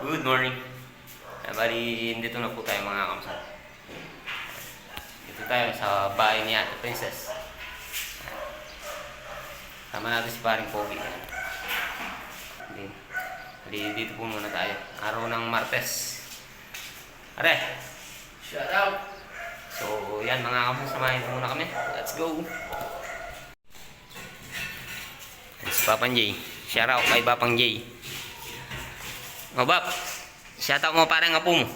Good morning. Ah, bali, dito na po tayo mga kamsat. Dito tayo sa bahay ni Ate Princess. Tama natin si paring Pogi. Bali, dito po muna tayo. Araw ng Martes. Are! Shout out! So, yan mga kamsat, samahin po muna kami. Let's go! Si Papang J. Shout out kay Papang J. O Bap, shout out mo parang apo mo.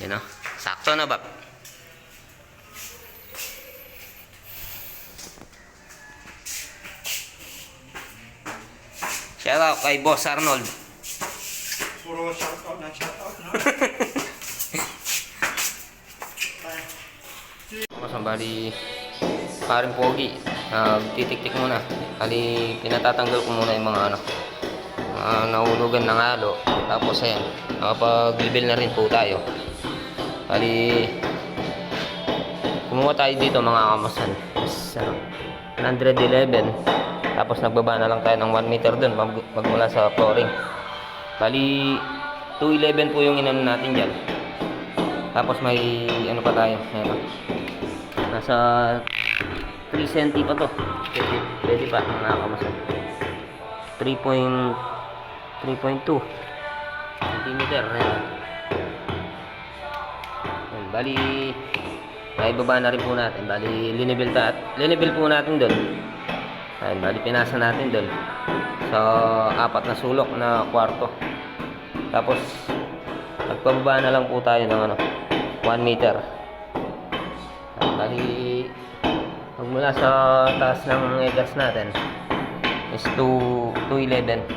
Yan o. Sakto na Bap. Shout out kay Boss Arnold. Puro shout out na shout out na. Masambali paring pogi. Uh, titik-tik muna. Kali pinatatanggal ko muna yung mga ano. Mga nahulugan ng halo. Tapos ayan. Nakapag-level na rin po tayo. Kali kumuha tayo dito mga kamasan. Is, ano, 111. Tapos nagbaba na lang tayo ng 1 meter dun mag magmula sa flooring. Bali 211 po yung inano natin dyan. Tapos may ano pa tayo. Ayan. Nasa 3 cm pa to. Pwede, pwede pa mga kamasan. 3.3.2 centimeter. Ayan. Ayan, bali may baba na rin po natin. Bali linebil ta linebil po natin doon. Ayan, bali pinasa natin doon sa apat na sulok na kwarto. Tapos nagpababa na lang po tayo ng ano 1 meter. Ayan, bali magmula sa taas ng eggers natin is 2 211.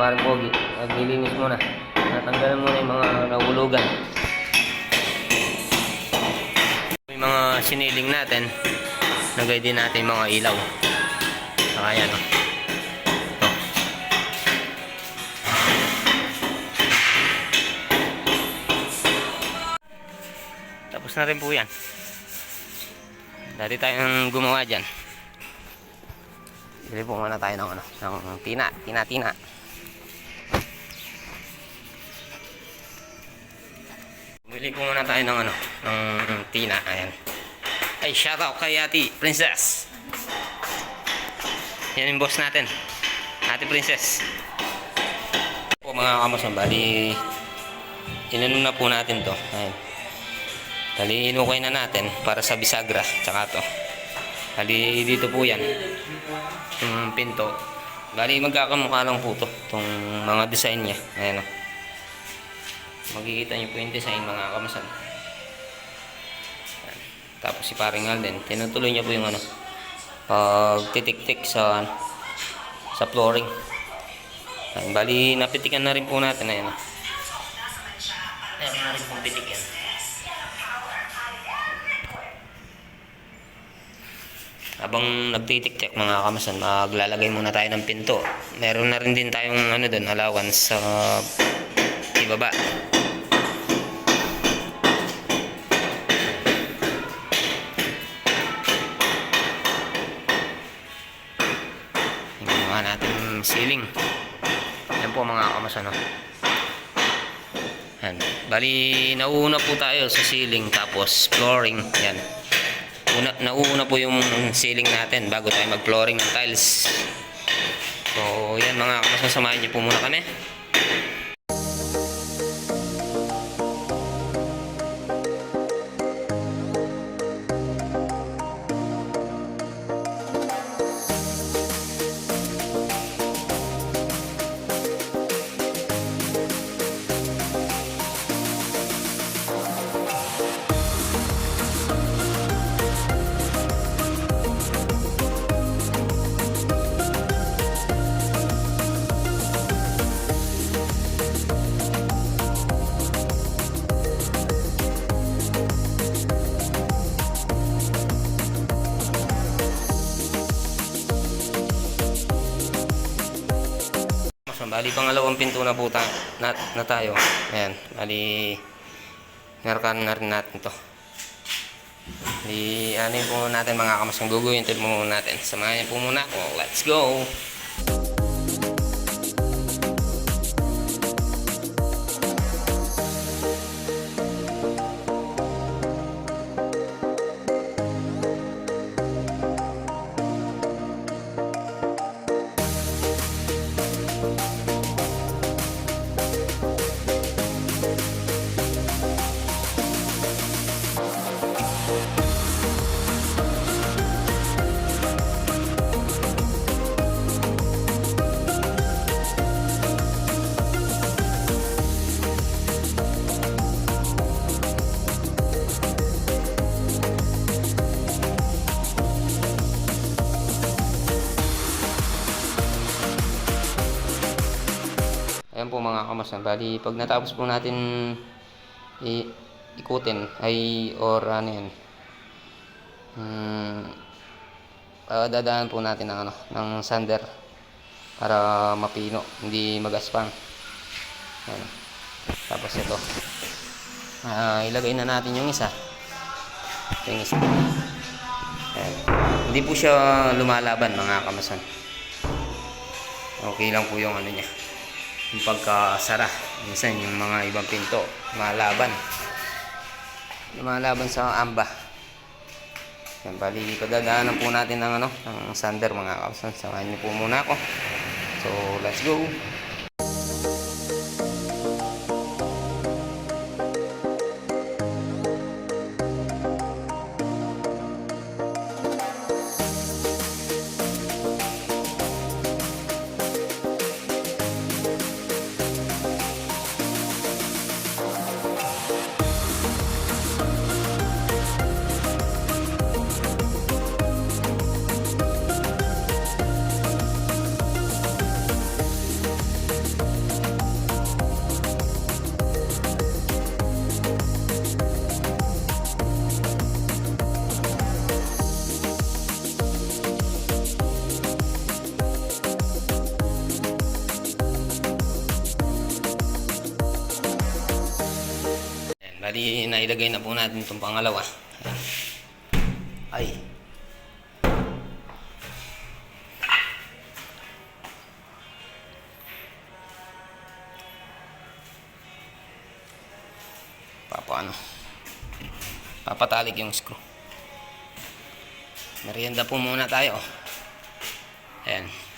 Parang pogi. Maglilinis muna. Natanggalan muna yung mga nahulugan. Yung mga siniling natin, nagay din natin mga ilaw. Saka yan, oh. Ito. Tapos na rin po yan. Dati tayong gumawa dyan. Bili po muna tayo ng ano, ng tina, tina, tina. Bili po muna tayo ng ano, ng tina, ayan. Ay, shout out kay Ate Princess. Yan yung boss natin. Ate Princess. Po mga kamasang, bali, inano na po natin to. Ayan. Bali, inukay na natin para sa bisagra, tsaka to. Bali, dito po yan. Yung pinto. Bali, magkakamukha lang po to. Itong mga design niya. Ayan o. Makikita niyo po yung design mga kamasan. Ayan. Tapos si paring Alden, tinutuloy niya po yung ano, pag titik-tik sa ano, sa flooring. Ayan, bali, napitikan na rin po natin. Ayan. Ayan na rin pong pitik yan. Habang nagtitik-tik mga kamasan, maglalagay muna tayo ng pinto. Meron na rin din tayong ano doon, allowance sa ibaba. Ceiling. Yan po mga kamasan. No? Yan. Bali, nauuna po tayo sa ceiling tapos flooring. Yan. Una, nauuna po yung ceiling natin bago tayo mag-flooring ng tiles. So, yan mga kamas, samahan niyo po muna kami. Bali pangalawang pinto na po ta na, na tayo. Ayan, bali narakan na rin natin to. Di, ano po natin mga kamasang gugawin po muna natin. Samahan niyo po muna ako. Let's go! Mga kamasan. Bali, pag natapos po natin i ikutin ay or ano yan. Hmm, ah, dadaan po natin ng ano, ng sander para mapino, hindi magaspang. Ayan. Tapos ito. Ah, ilagay na natin yung isa. Ito yung isa. Ayan. Hindi po siya lumalaban mga kamasan. Okay lang po yung ano niya yung pagkasara. Minsan yung mga ibang pinto, lumalaban. Lumalaban sa amba. Yan, bali, padadaanan po natin ng ano, ng sander mga kapsan. Samahan niyo po muna ako. So, let's go. Bali, nailagay na po natin itong pangalawa. Ay. Papa ano? Papatalik yung screw. Merienda po muna tayo. Ayan.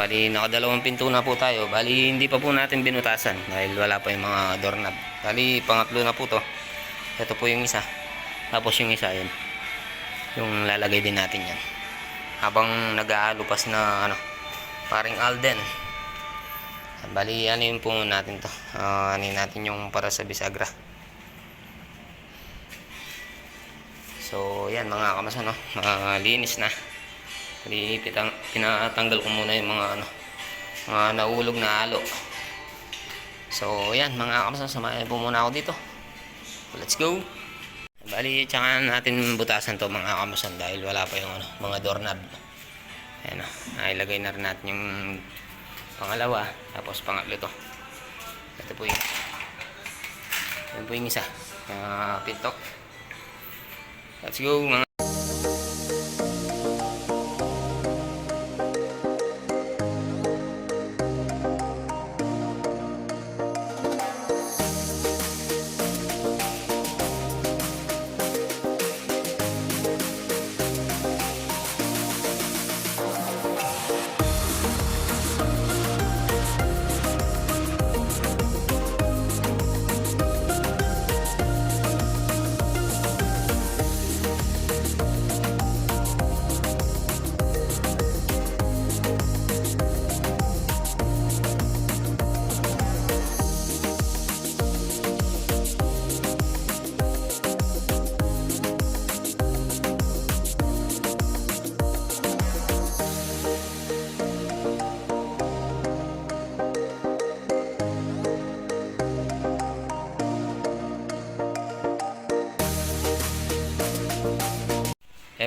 Bali nakadalawang pinto na po tayo. Bali hindi pa po natin binutasan dahil wala pa yung mga doorknob. Bali pangatlo na po to. Ito po yung isa. Tapos yung isa yun. Yung lalagay din natin yan. Habang nag-aalupas na ano, paring Alden. Bali ano yun po natin to. Uh, ano natin yung para sa bisagra. So yan mga kamasan no. Uh, na. Hindi pinatanggal ko muna yung mga ano, mga naulog na alo. So, yan mga kamasan, samayan po muna ako dito. Let's go! Bali, tsaka natin butasan to mga kamasan dahil wala pa yung ano, mga doorknob. Ayan o, nailagay na rin natin yung pangalawa, tapos pangatlo to. Ito po yung, yan po yung isa, mga pinto. Let's go mga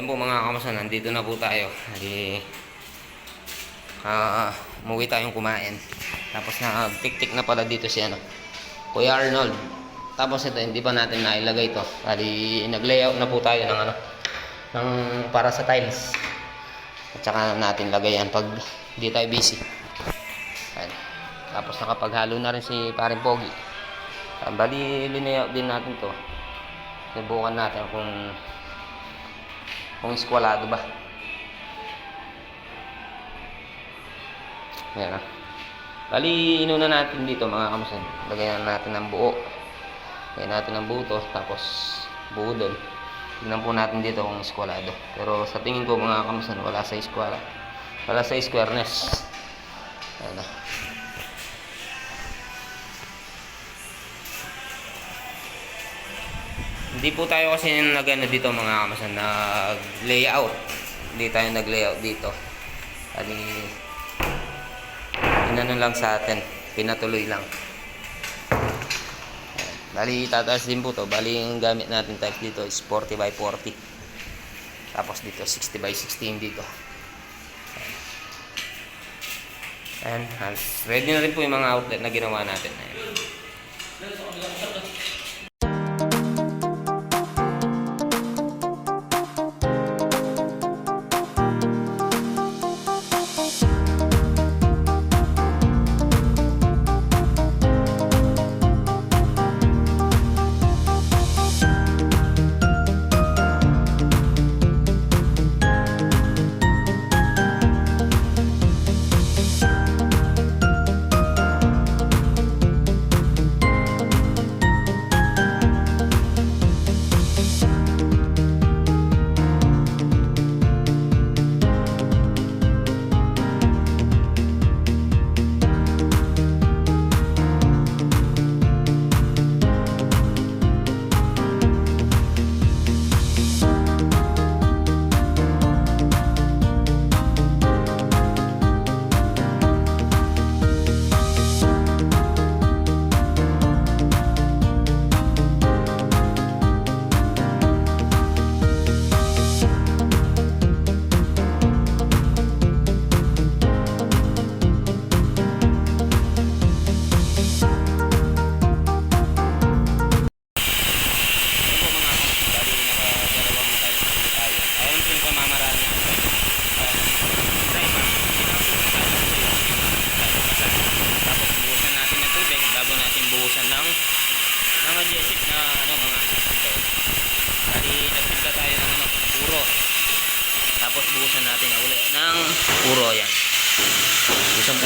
Ayan po mga kamasan, nandito na po tayo. Hindi, ah, umuwi tayong kumain. Tapos na tik-tik na pala dito si ano, Kuya Arnold. Tapos ito, hindi pa natin nailagay to. Bali, nag-layout na po tayo ng ano, ng para sa tiles. At saka natin lagay yan pag hindi tayo busy. Ayan. Tapos nakapaghalo na rin si Paring Pogi. Bali, linayout din natin to. Subukan natin kung kung eskwalado ba. Ayan ah. Bali, inuna natin dito mga kamusan. Lagyan natin ng buo. Lagyan natin ng buo to, tapos buo doon. Tignan po natin dito kung eskwalado. Pero sa tingin ko mga kamusan, wala sa eskwala. Wala sa squareness. Ayan ah. Hindi po tayo kasi nag-ano dito mga kamasan, nag-layout. Hindi tayo nag-layout dito. Bali, inano lang sa atin, pinatuloy lang. Bali, tataas din po to. Bali, yung gamit natin type dito is 40 by 40. Tapos dito, 60 by 16 dito. Ayan, halos ready na rin po yung mga outlet na ginawa natin. Ayan.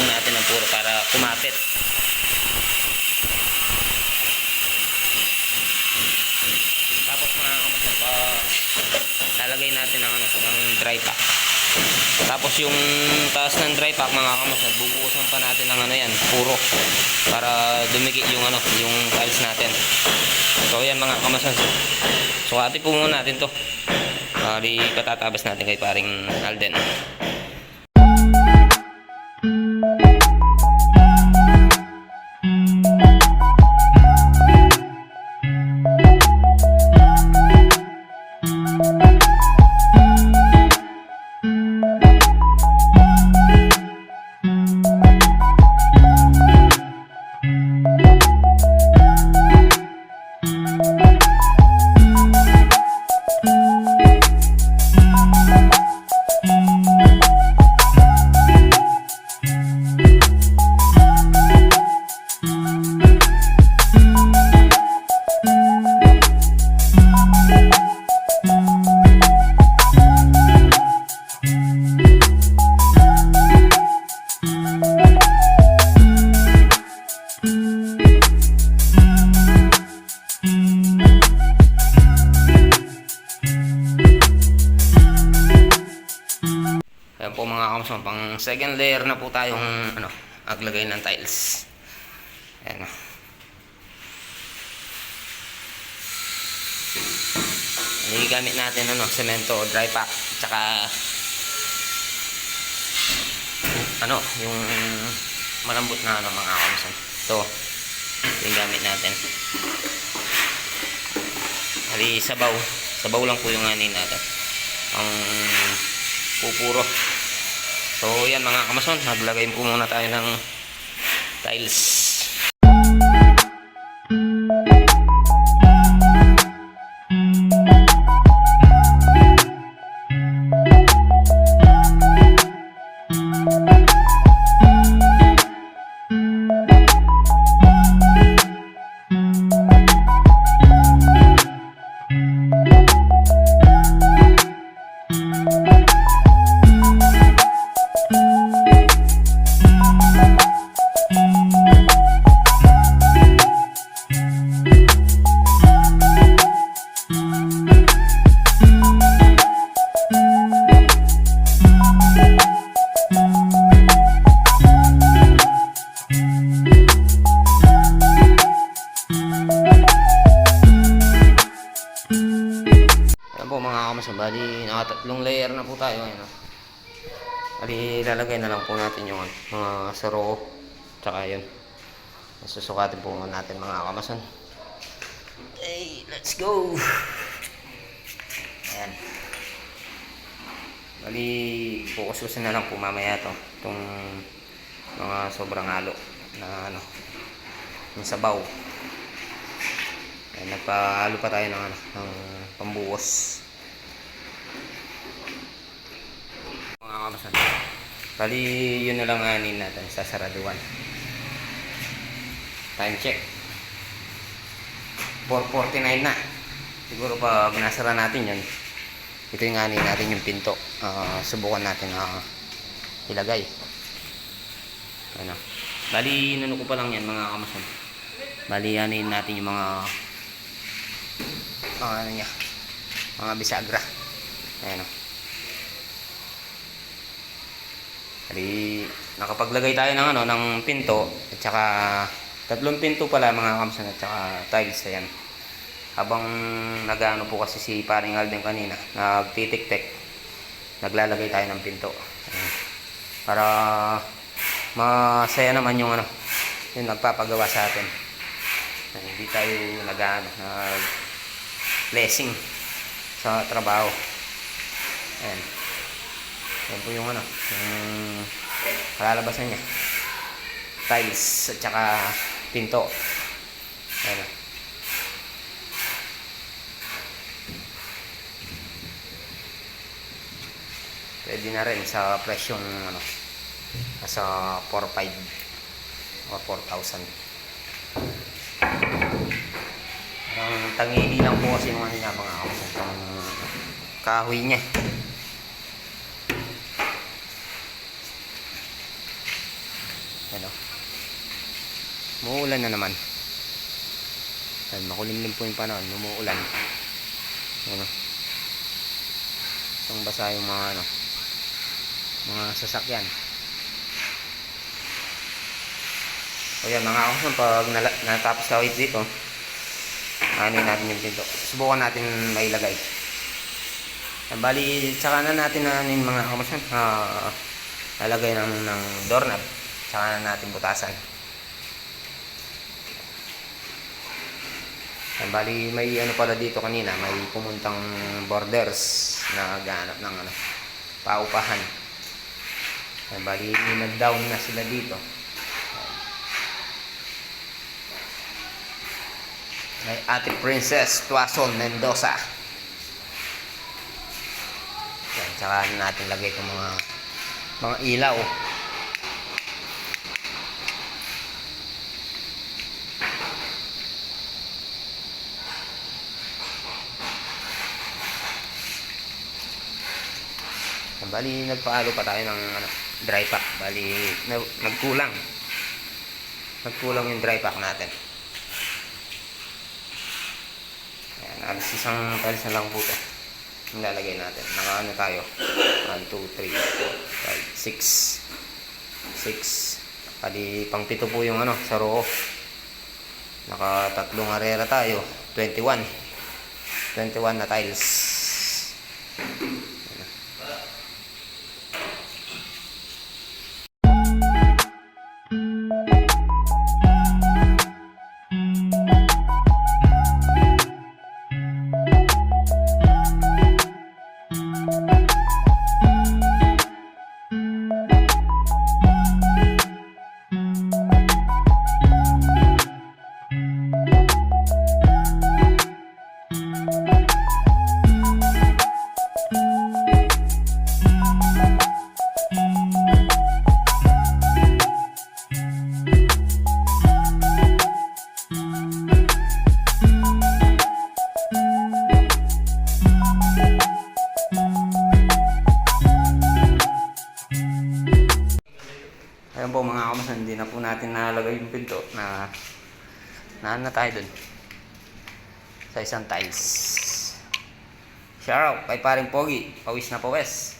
Natin ng puro para kumapit. Tapos mga kamasan pa lalagay natin ng ano, ng dry pack. Tapos yung taas ng dry pack mga kamasan, bubuhusan pa natin ng ano yan, puro para dumikit yung ano, yung tiles natin. So yan mga kamasan. So ati po muna natin to. Bali patatabas natin kay paring Alden. Kamsong, pang second layer na po tayong ano, aglagay ng tiles. Ayan. Hindi gamit natin ano, semento o dry pack. Tsaka ano, yung malambot na ano mga kamsong. Ito. Ito yung gamit natin. Hali sabaw. Sabaw lang po yung anin natin. ang pupuro. So yan mga kamason, naglagay po muna tayo ng tiles. Nakatatlong layer na po tayo ngayon. No? Bali lalagay na lang po natin yung ano, mga saro tsaka yun. Susukatin po natin mga kamason. Hey, let's go! Ayan. Bali, pukususin na lang po mamaya to. Itong mga sobrang halo na ano, yung sabaw. Ayan, nagpahalo pa tayo ng ano, ng pambuhos. Mga kamasan. Bali, yun na lang anin natin sa saraduan. Time check. 4.49 na. Siguro pag nasara natin yun, ito yung anin natin yung pinto. Ah, subukan natin na ilagay. Ano. Bali, inano ko pa lang yan mga kamasan. Bali, anin natin yung mga mga ano niya mga bisagra ayan o Bali, nakapaglagay tayo ng ano ng pinto at saka tatlong pinto pala mga kamsan at saka tiles ayan habang nagano po kasi si paring Alden kanina nagtitik-tik naglalagay tayo ng pinto ayan. para masaya naman yung ano yung nagpapagawa sa atin na hindi tayo nag-ano nag blessing sa trabaho. Ayan. Yan po yung ano, yung kalalabasan niya. Tiles at saka pinto. Ayan. Pwede na rin sa presyong ano, nasa 4-5 o 4,000. Ang tangili lang po kasi ng ano niya mga kapatid, ang kahoy niya. Ano? Muulan na naman. Ayan, makulimlim po yung panahon, umuulan. Ano? Itong basa yung mga ano, mga sasakyan. O yan mga kapatid, pag natapos kawit dito, ano natin yung pinto. Subukan natin mailagay. Yan, bali, tsaka na natin na ano mga kamasyan, ah, lalagay ng, ng doorknob. Tsaka na natin butasan. Yan, bali, may ano pala dito kanina, may pumuntang borders na ganap ng ano, paupahan. Yan, bali, nag-down na sila dito. May Ate Princess Tuason Mendoza. Yan, tsaka natin lagay itong mga mga ilaw. Bali, nagpaalo pa tayo ng ano, dry pack. Bali, na, nagkulang. Nagkulang yung dry pack natin. Ayan, alas isang tiles na lang po ito. Yung lalagay natin. Naka ano tayo? 1, 2, 3, 4, 5, 6. 6. Pali pang pito po yung ano, sa row. Naka tatlong arera tayo. 21. 21 na tiles. Ayan po mga kamas, hindi na po natin nahalagay yung pinto na naan na tayo dun. Sa isang tiles. Shoutout kay paring Pogi, pawis na pawes.